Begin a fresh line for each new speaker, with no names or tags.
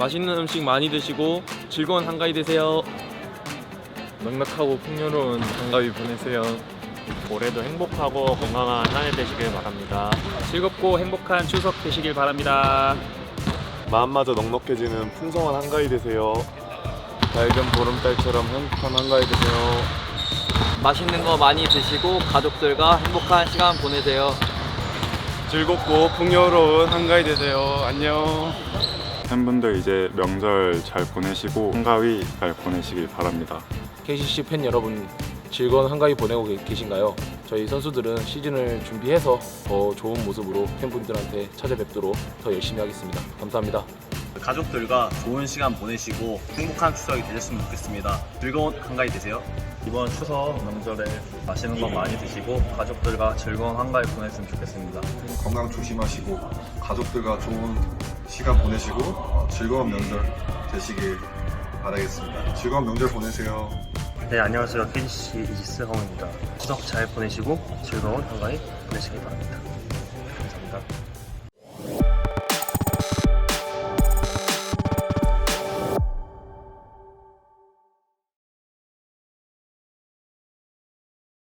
맛있는 음식 많이 드시고 즐거운 한가위 되세요.
넉넉하고 풍요로운 한가위 보내세요.
올해도 행복하고 건강한 한 해 되시길 바랍니다.
즐겁고 행복한 추석 되시길 바랍니다.
마음마저 넉넉해지는 풍성한 한가위 되세요.
밝은 보름달처럼 행복한 한가위 되세요.
맛있는 거 많이 드시고 가족들과 행복한 시간 보내세요.
즐겁고 풍요로운 한가위 되세요. 안녕.
팬분들 이제 명절 잘 보내시고 한가위 잘 보내시길 바랍니다.
KCC 팬 여러분 즐거운 한가위 보내고 계- 계신가요? 저희 선수들은 시즌을 준비해서 더 좋은 모습으로 팬분들한테 찾아뵙도록 더 열심히 하겠습니다. 감사합니다.
가족들과 좋은 시간 보내시고 행복한 추석이 되셨으면 좋겠습니다. 즐거운 한가위 되세요. 이번 추석 명절에 맛있는 거 많이 드시고 가족들과 즐거운 한가위 보냈으면 좋겠습니다.
건강 조심하시고 가족들과 좋은 시간 보내시고 어, 즐거운 명절 되시길 바라겠습니다. 즐거운 명절 보내세요.
네, 안녕하세요. KCC 이지스 허웅입니다. 추석 잘 보내시고 즐거운 한가위 보내시길 바랍니다. 감사합니다.